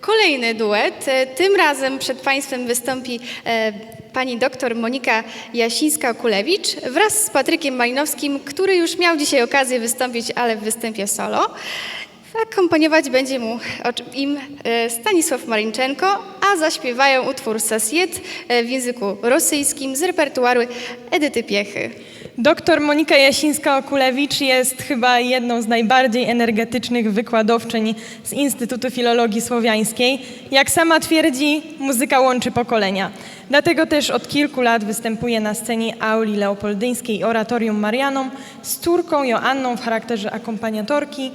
Kolejny duet. E, Tym razem przed Państwem wystąpi e, pani doktor Monika Jasińska-Kulewicz wraz z Patrykiem Malinowskim, który już miał dzisiaj okazję wystąpić, ale w występie solo. Akompaniować będzie mu im e, Stanisław Marinczenko, a zaśpiewają utwór Sasiet w języku rosyjskim z repertuaru Edyty Piechy. Doktor Monika Jasińska-Okulewicz jest chyba jedną z najbardziej energetycznych wykładowczyń z Instytutu Filologii Słowiańskiej. Jak sama twierdzi, muzyka łączy pokolenia. Dlatego też od kilku lat występuje na scenie Auli Leopoldyńskiej Oratorium Marianom z córką Joanną w charakterze akompaniatorki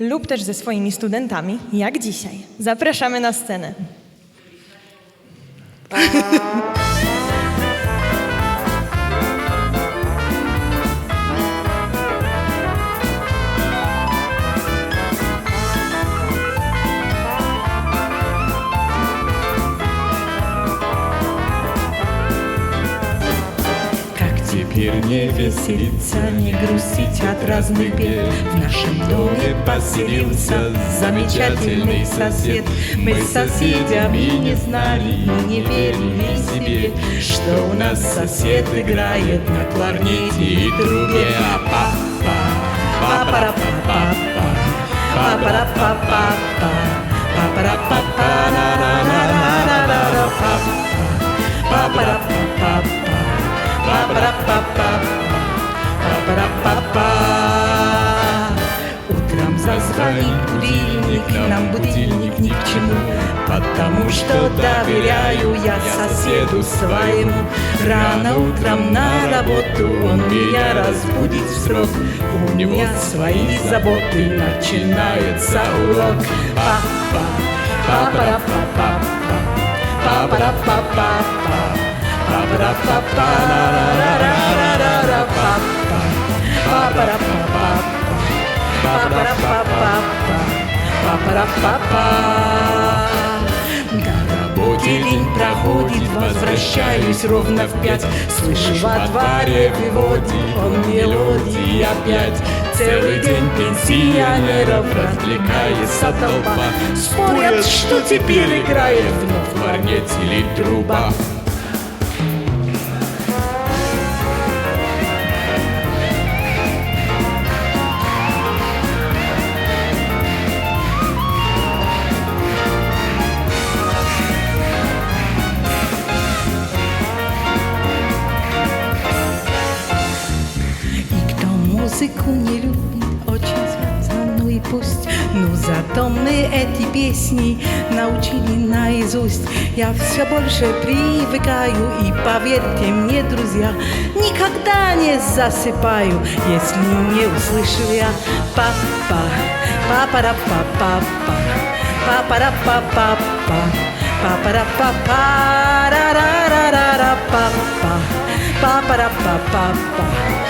lub też ze swoimi studentami, jak dzisiaj. Zapraszamy na scenę. Теперь не веселиться, не грустить от разных бед. В нашем доме поселился замечательный сосед. Мы с соседями не знали, мы не верили себе Что у нас сосед играет на кларнете и трубе. А папа, папа-ра-па-па-па, папа-ра-па-па-па, папа-ра-па-па, Утром зазвонит будильник, нам будильник ни к чему, Потому что доверяю я соседу своему. Рано утром на работу он меня разбудит в срок. У него свои заботы, начинается урок. Папа, папа-ра-па-па-па, папа-ра-па-па-па, папа-ра-па-па, ра-ра-ра-ра-ра-ра-ра, работе день проходит, возвращаюсь ровно в пять. Слышу во дворе выводит он мелодии опять. Целый день пенсионеров развлекается толпа. Спорят, что теперь играет вновь кларнет или труба музыку не любит, очень связан, ну и пусть. Ну зато мы эти песни научили наизусть. Я все больше привыкаю, и поверьте мне, друзья, никогда не засыпаю, если не услышу я папа, папа ра па па па папа ра па па па папа ра па па ра ра ра ра ра папа папа ра па